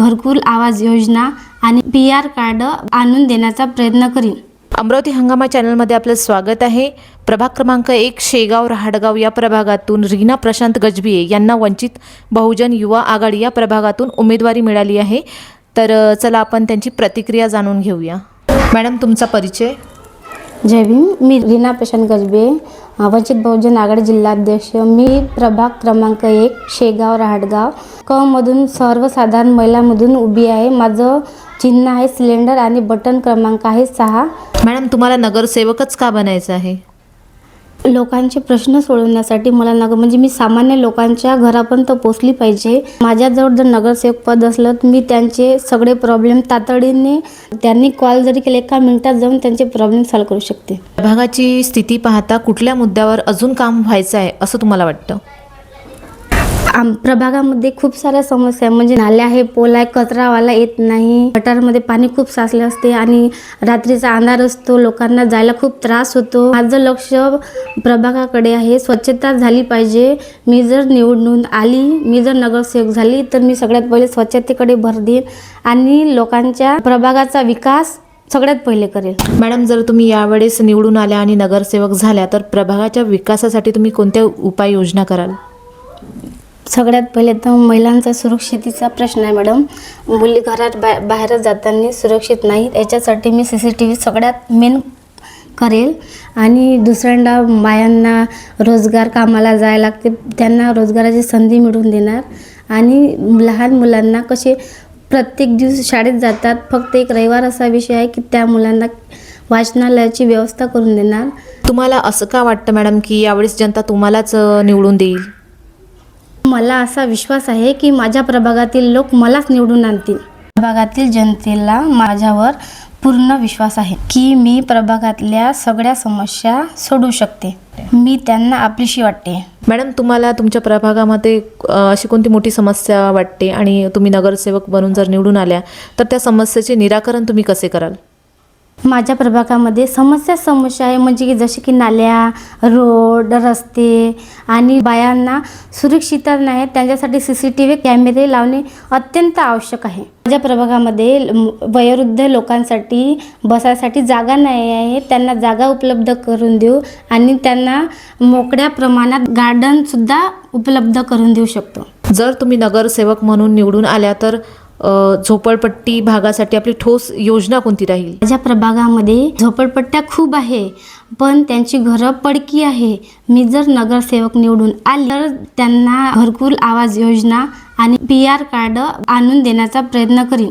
घरकुल आवाज योजना आणि पी आर कार्ड आणून देण्याचा प्रयत्न करीन. अमरावती हंगामा चॅनलमध्ये आपलं स्वागत आहे. प्रभाग क्रमांक एक शेगाव रहाडगाव या प्रभागातून रीना प्रशांत गजबिये यांना वंचित बहुजन युवा आघाडी या प्रभागातून उमेदवारी मिळाली आहे. तर चला आपण त्यांची प्रतिक्रिया जाणून घेऊया. मॅडम तुमचा परिचय? जय भीम मी रीना प्रशांत गजबे अ, वंचित बहुजन आघाडी जिल्हाध्यक्ष मी प्रभाग क्रमांक एक शेगाव रहाटगाव क मधून सर्वसाधारण महिलामधून उभी आहे. माझं चिन्ह आहे सिलेंडर आणि बटन क्रमांक आहे सहा. मॅडम तुम्हाला नगरसेवकच का बनायचं आहे? लोकांचे प्रश्न सोडवण्यासाठी मला नगर म्हणजे मी सामान्य लोकांच्या घरापर्यंत पोचली पाहिजे. माझ्याजवळ जर नगरसेवक पद असलं तर मी त्यांचे सगळे प्रॉब्लेम तातडीने त्यांनी कॉल जरी केले एका मिनिटात जाऊन त्यांचे प्रॉब्लेम सॉल्व्ह करू शकते. विभागाची स्थिती पाहता कुठल्या मुद्द्यावर अजून काम व्हायचं आहे असं तुम्हाला वाटतं? आम प्रभागामध्ये खूप साऱ्या समस्या आहे म्हणजे नाल्या आहे पोल आहे कचरावाला येत नाही. गटारमध्ये पाणी खूप साचले असते आणि रात्रीचा अंधार असतो. लोकांना जायला खूप त्रास होतो. माझं लक्ष प्रभागाकडे आहे. स्वच्छता झाली पाहिजे. मी जर निवडून आली मी जर नगरसेवक झाली तर मी सगळ्यात पहिले स्वच्छतेकडे भर देईन आणि लोकांच्या प्रभागाचा विकास सगळ्यात पहिले करेल. मॅडम जर तुम्ही यावेळेस निवडून आल्या आणि नगरसेवक झाल्या तर प्रभागाच्या विकासासाठी तुम्ही कोणत्या उपाययोजना कराल? सगळ्यात पहिले तर महिलांचा सुरक्षितेचा प्रश्न आहे मॅडम. मुली घरात बा बाहेर जाताना सुरक्षित नाही याच्यासाठी मी सी सी टी व्ही सगळ्यात मेन करेल. आणि दुसऱ्यांदा बायांना रोजगार कामाला जायला लागते. त्यांना रोजगाराची संधी मिळवून देणार. आणि लहान मुलांना कसे प्रत्येक दिवस शाळेत जातात. फक्त एक रविवार असा विषय आहे की त्या मुलांना वाचनालयाची व्यवस्था करून देणार. तुम्हाला असं का वाटतं मॅडम की यावेळेस जनता तुम्हालाच निवडून देईल? मला असा विश्वास आहे की माझ्या प्रभागातील लोक मलाच निवडून आणतील. प्रभागातील जनतेला माझ्यावर पूर्ण विश्वास आहे की मी प्रभागातल्या सगळ्या समस्या सोडवू शकते. मी त्यांना आपलीशी वाटते. मॅडम तुम्हाला तुमच्या प्रभागामध्ये अशी कोणती मोठी समस्या वाटते? आणि तुम्ही नगरसेवक बनून जर निवडून आल्या तर त्या समस्येचे निराकरण तुम्ही कसे कराल? माझ्या प्रभागामध्ये समस्या समस्या आहे. म्हणजे की जसे की नाल्या रोड रस्ते आणि बायांना सुरक्षितता नाही त्यांच्यासाठी सी सी टी व्ही कॅमेरे लावणे अत्यंत आवश्यक आहे. माझ्या प्रभागामध्ये वयोवृद्ध लोकांसाठी बसायसाठी जागा नाही आहे. त्यांना जागा उपलब्ध करून देऊ आणि त्यांना मोकळ्या प्रमाणात गार्डनसुद्धा उपलब्ध करून देऊ शकतो. जर तुम्ही नगरसेवक म्हणून निवडून आल्या तर झोपडपट्टी भागासाठी आपली ठोस योजना कोणती राहील? माझ्या प्रभागामध्ये झोपडपट्ट्या खूप आहे पण त्यांची घरं पडकी आहे. मी जर नगरसेवक निवडून आली तर त्यांना घरकुल आवाज योजना आणि पी आर कार्ड आणून देण्याचा प्रयत्न करीन.